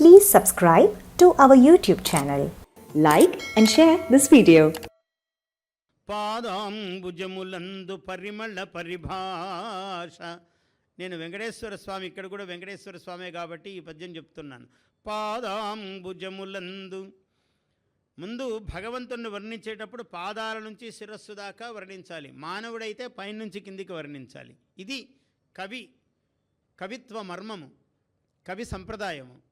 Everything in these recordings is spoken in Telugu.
Please subscribe to our YouTube channel. Like and share this video. పాదాంబుజములందు పరిమళ పరిభాష. నేను వెంకటేశ్వర స్వామి ఇక్కడ కూడా వెంకటేశ్వర స్వామే కాబట్టి ఈ పద్యం చెప్తున్నాను. పాదాంబుజములందు ముందు భగవంతుణ్ణి వర్ణించేటప్పుడు పాదాల నుంచి శిరస్సు దాకా వర్ణించాలి. మానవుడైతే పైనుంచి కిందికి వర్ణించాలి. ఇది కవి కవిత్వ మర్మము కవి సంప్రదాయము.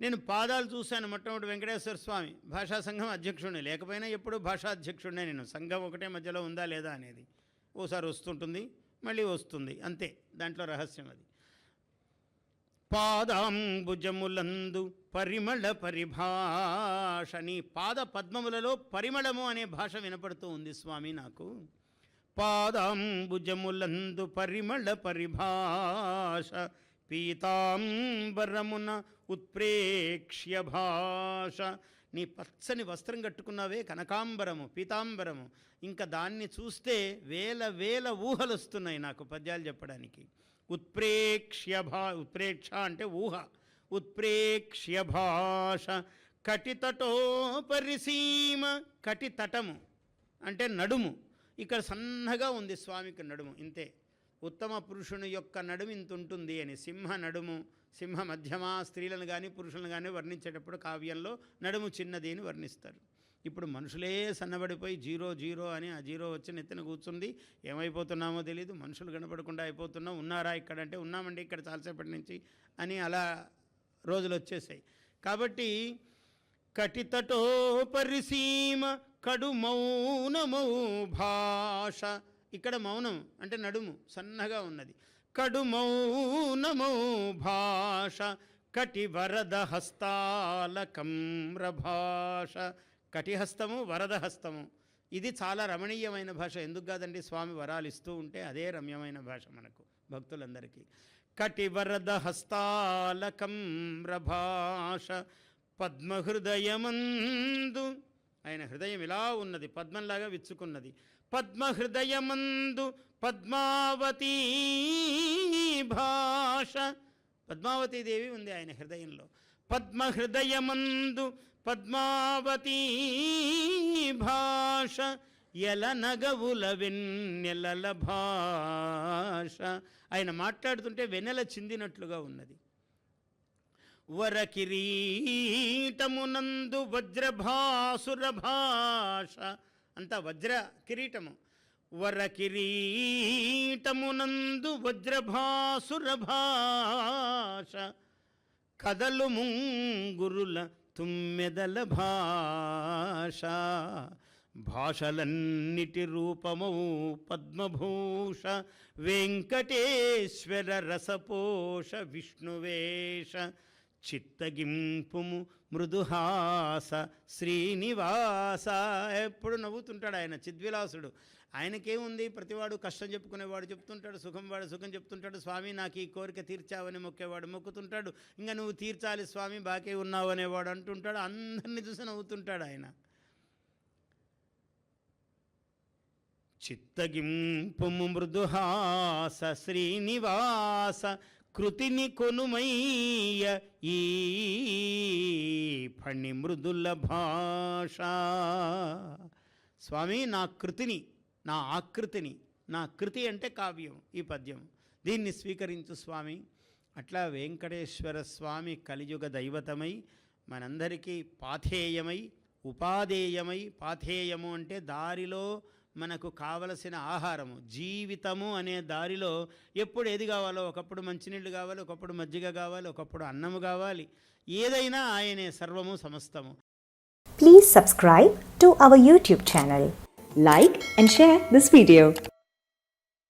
నేను పాదాలు చూశాను మొట్టమొదటి వెంకటేశ్వర స్వామి. భాషా సంఘం అధ్యక్షుడిని. లేకపోయినా ఎప్పుడు భాషా అధ్యక్షుడినే నేను. సంఘం ఒకటే మధ్యలో ఉందా లేదా అనేది. ఓసారి వస్తుంటుంది మళ్ళీ వస్తుంది. అంతే. దాంట్లో రహస్యం అది. పాదాంబుజములందు పరిమళ పరిభాష నీ పాద పద్మములలో పరిమళము అనే భాష వినపడుతూ ఉంది స్వామి నాకు. పాదాంబుజములందు పరిమళ పరిభాష పీతాంబరమున ఉత్ప్రేక్ష్య భాష. నీ పచ్చని వస్త్రం కట్టుకున్నావే కనకాంబరము పీతాంబరము. ఇంకా దాన్ని చూస్తే వేల వేల ఊహలు వస్తున్నాయి నాకు పద్యాలు చెప్పడానికి. ఉత్ప్రేక్ష్య భా ఉత్ప్రేక్ష అంటే ఊహ. ఉత్ప్రేక్ష్య భాష. కటితటోపరిసీమ. కటితటము అంటే నడుము. ఇక్కడ సన్నగా ఉంది స్వామికి నడుము. ఇంతే. ఉత్తమ పురుషుని యొక్క నడుము ఇంత ఉంటుంది అని సింహ నడుము సింహ మధ్యమ స్త్రీలను కానీ పురుషులను కానీ వర్ణించేటప్పుడు కావ్యంలో నడుము చిన్నది అని వర్ణిస్తారు. ఇప్పుడు మనుషులే సన్నబడిపోయి జీరో జీరో అని ఆ జీరో వచ్చి నెత్తిన కూర్చుంది. ఏమైపోతున్నామో తెలియదు మనుషులు కనపడకుండా అయిపోతున్నాం ఉన్నారా ఇక్కడ అంటే ఉన్నామండి ఇక్కడ చాలాసేపటి నుంచి అని అలా రోజులు వచ్చేసాయి. కాబట్టి కటితటో పరిసీమ కడు మౌనమౌ భాష ఇక్కడ మౌనం అంటే నడుము సన్నగా ఉన్నది. కడు మౌనమౌ భాష కటి వరద హస్తాలకమ్ర భాష కటిహస్తము వరద హస్తము ఇది చాలా రమణీయమైన భాష. ఎందుకు కాదండి? స్వామి వరాలు ఇస్తూ ఉంటే అదే రమ్యమైన భాష మనకు భక్తులందరికీ. కటివరద హస్తాలకమ్ర భాష పద్మహృదయమందు ఆయన హృదయం ఇలా ఉన్నది పద్మంలాగా విచ్చుకున్నది. పద్మహృదయమందు పద్మావతీ భాష. పద్మావతీదేవి ఉంది ఆయన హృదయంలో. పద్మహృదయమందు పద్మావతీ భాష. ఎలనగవుల వెన్నెలల భాష. ఆయన మాట్లాడుతుంటే వెన్నెల చిందినట్లుగా ఉన్నది. వరకిరీటమునందు వజ్రభాసుర భాష అంత వజ్ర కిరీటము. వరకిరీటమునందు వజ్రభాసుర భాష కదలు ముంగురుల తుమ్మెదల భాష. భాషలన్నిటి రూపమౌ పద్మభూష. వెంకటేశ్వర రసపోష విష్ణువేష. చిత్తగింపు మృదుహాస శ్రీనివాస. ఎప్పుడు నవ్వుతుంటాడు ఆయన చిద్విలాసుడు. ఆయనకేముంది? ప్రతివాడు కష్టం చెప్పుకునేవాడు చెప్తుంటాడు సుఖం వాడు సుఖం చెప్తుంటాడు. స్వామి నాకు ఈ కోరిక తీర్చావని మొక్కేవాడు మొక్కుతుంటాడు. ఇంకా నువ్వు తీర్చాలి స్వామి బాకీ ఉన్నావు అనేవాడు అంటుంటాడు. అందరినీ చూసి నవ్వుతుంటాడు ఆయన. చిత్తగింపు మృదుహాస శ్రీనివాస. కృతిని కొనుమయ్య ఈ ఫణి మృదుల భాష. స్వామి నా కృతిని నా ఆకృతిని నా కృతి అంటే కావ్యం ఈ పద్యం. దీన్ని స్వీకరించు స్వామి. అట్లా వెంకటేశ్వర స్వామి కలియుగ దైవతమై మనందరికీ పాథేయమై ఉపాధేయమై పాథేయము అంటే దారిలో మనకు కావలసిన ఆహారము జీవితము అనే దారిలో ఎప్పుడు ఏది కావాలో ఒకప్పుడు మంచినీళ్ళు కావాలి ఒకప్పుడు మజ్జిగ కావాలి ఒకప్పుడు అన్నము కావాలి ఏదైనా ఆయనే సర్వము సమస్తము. Please subscribe to our YouTube channel like and share this video